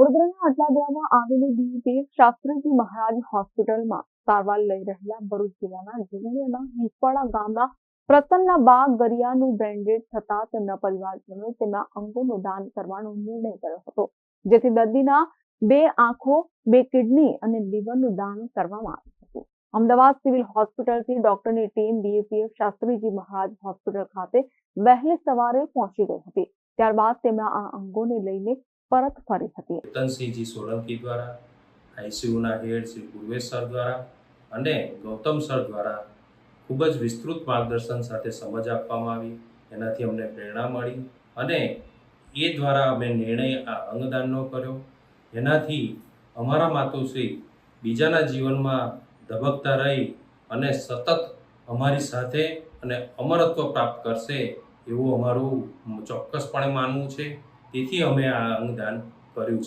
વડોદરાના અટલાદરામાં આવેલી બીપીએસ શાસ્ત્રીજી મહારાજ હોસ્પિટલમાં સારવાર લઈ રહેલા ભરૂચ જિલ્લાના ઝઘડિયાના હિંસવાડા ગામના પ્રસન્ના બા ગરિયાનું બ્રેન્ડેડ થતા તેમના પરિવારજનોએ તેમના અંગોનું દાન કરવાનો નિર્ણય કર્યો હતો, જેથી દર્દીના બે આંખો, બે કિડની અને લીવરનું દાન કરવામાં આવ્યું હતું. અમદાવાદ સિવિલ હોસ્પિટલથી ડોક્ટરની team BAPS Shastriji Maharaj hospital ખાતે વહેલી સવારે પહોંચી ગઈ હતી. ત્યારબાદ તેમના આ અંગોને લઈને પરત ફરી હતી. રતનસિંહજી સોલંકી દ્વારા આઈસીયુના હેડ શ્રી પૂર્વેશ સર દ્વારા અને ગૌતમ સર દ્વારા ખૂબ જ વિસ્તૃત માર્ગદર્શન સાથે સમજ આપવામાં આવી. એનાથી અમને પ્રેરણા મળી અને એ દ્વારા અમે નિર્ણય આ અંગદાનનો કર્યો. એનાથી અમારા માતુશ્રી બીજાના જીવનમાં ધબકતા રહી અને સતત અમારી સાથે અને અમરત્વ પ્રાપ્ત કરશે એવું અમારું ચોક્કસપણે માનવું છે. તેથી અમે આ અંગદાન કર્યું છે.